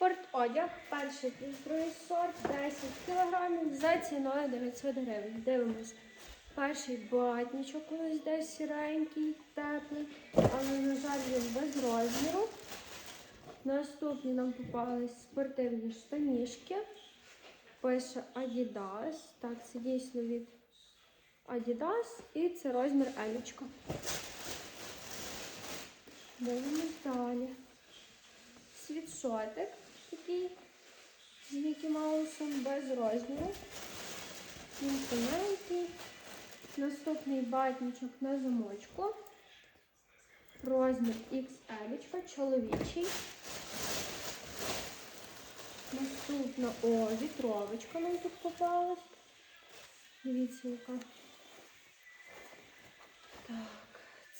Спортодяг, перший плюс другий сорт, 10 кг за ціною 900 гривень. Дивимось. Перший батнічок у десь сіренький, теплий, але, на жаль, він без розміру. Наступні нам попались спортивні штанішки. Пише Adidas. Так, це дійсно від Adidas і це розмір Елічка. Дивимось далі. Світшотик такий з Мікі Маусом без розміру. Він тоненький. Наступний батничок на замочку. Розмір XL, чоловічий. Наступна, о, вітровочка нам тут попалась. Дивіться, яка. Так,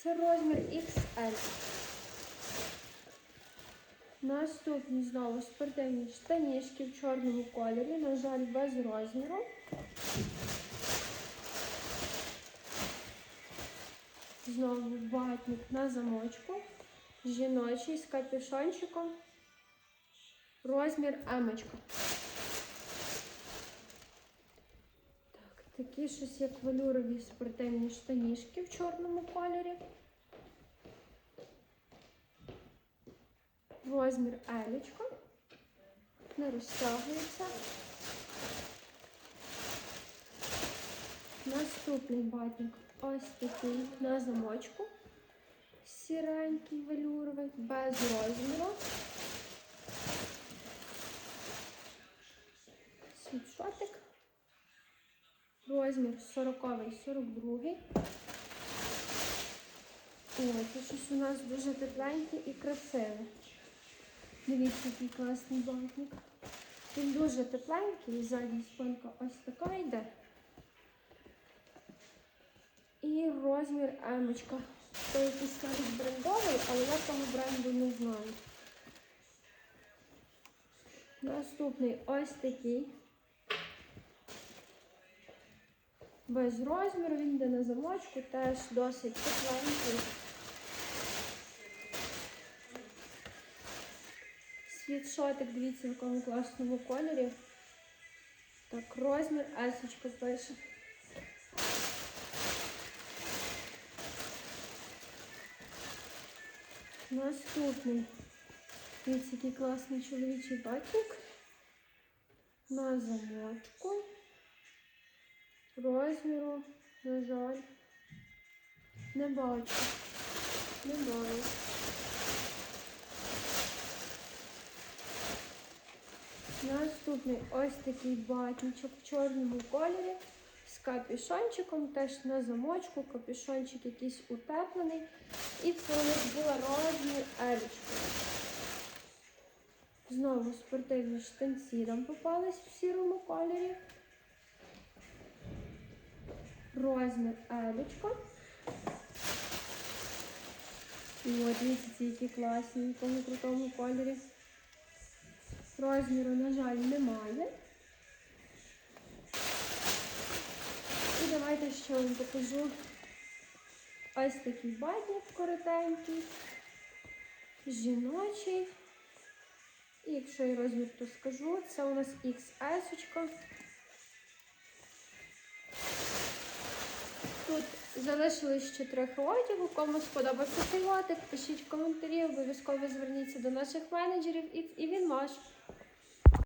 це розмір XL. Наступні знову спортивні штанішки в чорному кольорі, на жаль, без розміру. Знову батник на замочку. Жіночий з капюшончиком. Розмір емочка. Так, такі щось як велюрові спортивні штанішки в чорному кольорі. Розмір елічка. Не розтягується. Наступний батник ось такий на замочку. Сіренький велюровий, без розміру. Світшотик. Розмір 40-42. Ой, це щось у нас дуже тепленьке і красиве. Дивіться, який класний батник. Він дуже тепленький, задня спинка ось така йде. І розмір емочка. Це якийсь кажуть брендовий, але я того бренду не знаю. Наступний ось такий. Без розміру, він йде на замочку, теж досить тепленький. Світшотик, дивіться, в якому класному кольорі. Так, розмір есочка пише. Наступний. Дивіться, який класний чоловічий батник. На замочку. Розміру, на жаль. Не бачу. Не бачу. Наступний ось такий батничок в чорному кольорі з капюшончиком, теж на замочку, капюшончик якийсь утеплений. І це у нас була розмір елічка. Знову спортивні штанці нам попались в сірому кольорі. Розмір елічка. І от дивіться, які класні, в тому крутому кольорі. Розміру, на жаль, немає. І давайте ще вам покажу ось такий батник коротенький, жіночий. І якщо я розмір, то скажу, це у нас XS. -очка. Тут залишилось ще трохи одягу. Кому сподобався цей лотик, пишіть коментарі, обов'язково зверніться до наших менеджерів і він ваш.